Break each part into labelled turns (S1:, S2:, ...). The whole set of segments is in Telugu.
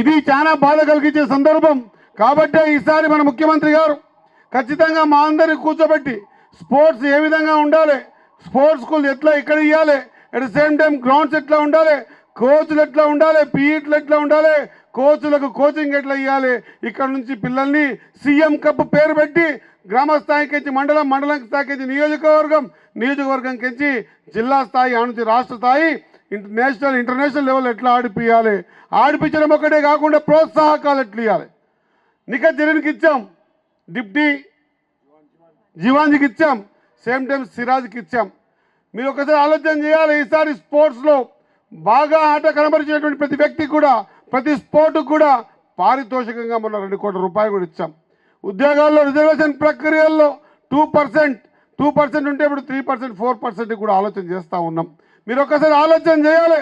S1: ఇది చాలా బాధ కలిగించే సందర్భం. కాబట్టే ఈసారి మన ముఖ్యమంత్రి గారు ఖచ్చితంగా మా అందరిని కూర్చోబెట్టి స్పోర్ట్స్ ఏ విధంగా ఉండాలి స్పోర్ట్స్ స్కూల్ ఎట్లా ఇక్కడ ఇవ్వాలి at the same time grounds ఎట్లా ఉండాలి కోచ్లు ఎట్లా ఉండాలి పీఈట్లు ఎట్లా ఉండాలి కోచ్లకు కోచింగ్ ఎట్లా ఇవ్వాలి ఇక్కడ నుంచి పిల్లల్ని సీఎం కప్ పేరు పెట్టి గ్రామ స్థాయికి మండలం మండలం స్థాయికి నియోజకవర్గం నియోజకవర్గం కించి జిల్లా స్థాయి ఆ నుంచి రాష్ట్ర స్థాయి నేషనల్ ఇంటర్నేషనల్ లెవెల్ ఎట్లా ఆడిపియాలి ఆడిపించడం ఒకటే కాకుండా ప్రోత్సాహకాలు ఎట్లా ఇవ్వాలి నిఖత్ జరీన్కి ఇచ్చాం. డిప్టీ జీవాంజికి ఇచ్చాం. సేమ్ టైం సిరాజ్కి ఇచ్చాం. మీరు ఒకసారి ఆలోచన చేయాలి ఈసారి స్పోర్ట్స్లో బాగా ఆట కనబరిచినటువంటి ప్రతి వ్యక్తికి కూడా ప్రతి స్పోర్ట్కి కూడా పారితోషికంగా మొన్న రెండు కోట్ల రూపాయలు కూడా ఇచ్చాం. ఉద్యోగాల్లో రిజర్వేషన్ ప్రక్రియల్లో టూ పర్సెంట్ టూ పర్సెంట్ ఉంటే ఇప్పుడు త్రీ పర్సెంట్ ఫోర్ పర్సెంట్ కూడా ఆలోచన చేస్తూ ఉన్నాం. మీరు ఒక్కసారి ఆలోచన చేయాలి.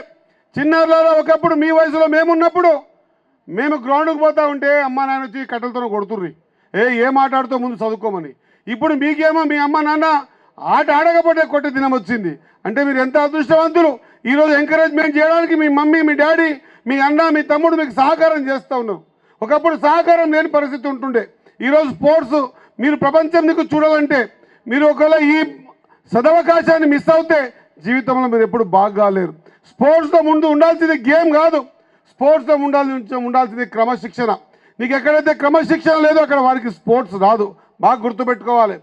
S1: చిన్నారులలో ఒకప్పుడు మీ వయసులో మేమున్నప్పుడు మేము గ్రౌండ్కి పోతా ఉంటే అమ్మ నాన్న వచ్చి కట్టెలతో కొడుతుర్రి. ఏ ఏం ఆట ముందు చదువుకోమని. ఇప్పుడు మీకేమో మీ అమ్మ నాన్న ఆట ఆడకపోతే కొట్టే దినం వచ్చింది. అంటే మీరు ఎంత అదృష్టవంతులు? ఈరోజు ఎంకరేజ్మెంట్ చేయడానికి మీ మమ్మీ మీ డాడీ మీ అన్న మీ తమ్ముడు మీకు సహకారం చేస్తూ ఉన్నారు. ఒకప్పుడు సహకారం లేని పరిస్థితి ఉంటుండే. ఈరోజు స్పోర్ట్స్ మీరు ప్రపంచం నీకు చూడాలంటే మీరు ఒకవేళ ఈ సదవకాశాన్ని మిస్ అవుతే జీవితంలో మీరు ఎప్పుడు బాగా కాలేరు స్పోర్ట్స్తో ముందు ఉండాల్సింది గేమ్ కాదు. స్పోర్ట్స్తో ఉండాల్సి ఉండాల్సింది క్రమశిక్షణ. నీకు ఎక్కడైతే క్రమశిక్షణ లేదో అక్కడ వారికి స్పోర్ట్స్ రాదు. బాగా గుర్తుపెట్టుకోవాలి.